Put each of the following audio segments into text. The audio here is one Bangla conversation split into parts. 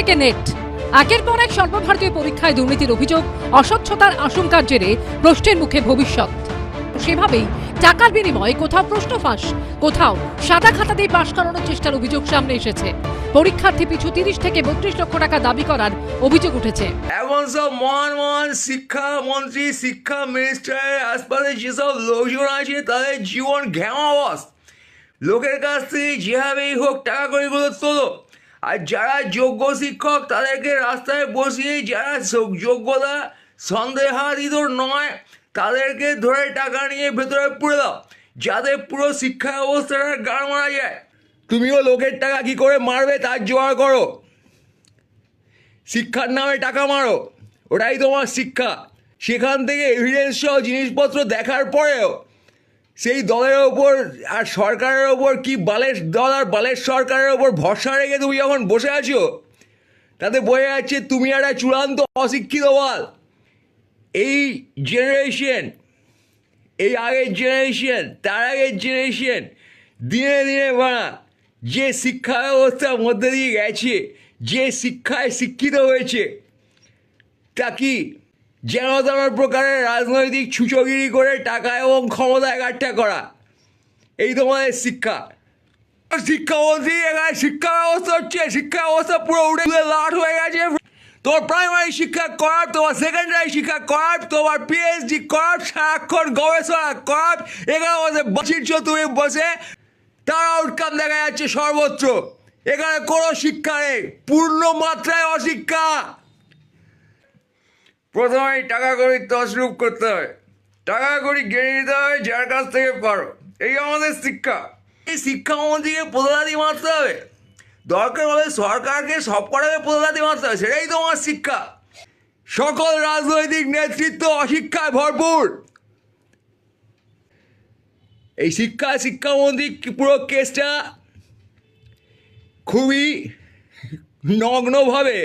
থেকে নেট। একের পর এক সর্বভারতীয় পরীক্ষায় দুর্নীতির অভিযোগ, অস্বচ্ছতার আশঙ্কার জেরে প্রশ্নের মুখে ভবিষ্যৎ। সেভাবেই টাকার বিনিময়ে কোথাও প্রশ্ন ফাঁস, কোথাও সাদা খাতা দিয়ে পাশ করানোর চেষ্টার অভিযোগ সামনে এসেছে। পরীক্ষার্থী পিছু তিরিশ থেকে বত্রিশ লক্ষ টাকা দাবি করার অভিযোগ উঠেছে। এমন সব মহান মহান শিক্ষামন্ত্রী শিক্ষা মিনিস্টারের আশপাশে যেসব লোকজন আছে, তাদের জীবন ঘেমাবস লোকের কাছ থেকে যেভাবেই হোক টাকা কড়িগুলো তোলো। আর যারা যোগ্য শিক্ষক তাদেরকে রাস্তায় বসিয়ে যারা যোগ্যতা সন্দেহাতীত নয়, তাদেরকে ধরে টাকা নিয়ে ভেতরে পুরে দাও, যাতে পুরো শিক্ষা ব্যবস্থাটা গাড় মারা যায়। তুমিও লোকের টাকা কি করে মারবে তার জোগাড় করো। শিক্ষার নামে টাকা মারো, ওটাই তোমার শিক্ষা। সেখান থেকে এভিডেন্স সহ জিনিসপত্র দেখার পরেও সেই দলের ওপর আর সরকারের ওপর কি বালের দল আর বালের সরকারের ওপর ভরসা রেখে তুমি যখন বসে আছো, তাতে বোঝা যাচ্ছে তুমি একটা চূড়ান্ত অশিক্ষিত বল। এই জেনারেশন এই আগের জেনারেশন তার আগের জেনারেশন দিনে দিনে বাড়া, যে শিক্ষা ব্যবস্থার মধ্যে দিয়ে গেছে, যে শিক্ষায় শিক্ষিত হয়েছে, তা কি যেন তেন প্রকারের রাজনৈতিক ছুচোগিরি করে টাকা এবং ক্ষমতা একাঠা করা। এই তোমাদের শিক্ষা। শিক্ষামন্ত্রী এখানে শিক্ষা ব্যবস্থা হচ্ছে, শিক্ষা ব্যবস্থা পুরো উঠে তুলে লাট হয়ে গেছে। তোমার প্রাইমারি শিক্ষা করার, তোমার সেকেন্ডারি শিক্ষা করার, তোমার পিএইচডি করার, সারাক্ষণ গবেষণা করার। এখানে বসে তুমি বসে, তার আউটকাম দেখা যাচ্ছে সর্বত্র। এখানে কোনো শিক্ষা নেই, পূর্ণ মাত্রায় অশিক্ষা। প্রথমেই টাকা কড়ি তসরূপ করতে হয়। টাকা কড়ি গেড়ে নিতে হয় যার কাছ থেকে পারো। এই আমাদের শিক্ষা। এই শিক্ষামন্ত্রীকে প্রদাদি মারতে হবে। দরকার হলে সরকারকে সব কটাকে প্রদাদি মারতে হবে, সেটাই তো আমার শিক্ষা। সকল রাজনৈতিক নেতৃত্ব অশিক্ষায় ভরপুর। এই শিক্ষা শিক্ষামন্ত্রী পুরো কেসটা খুবই নগ্নভাবে,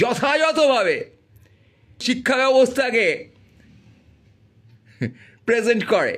যথাযথভাবে শিক্ষা ব্যবস্থাকে প্রেজেন্ট করে।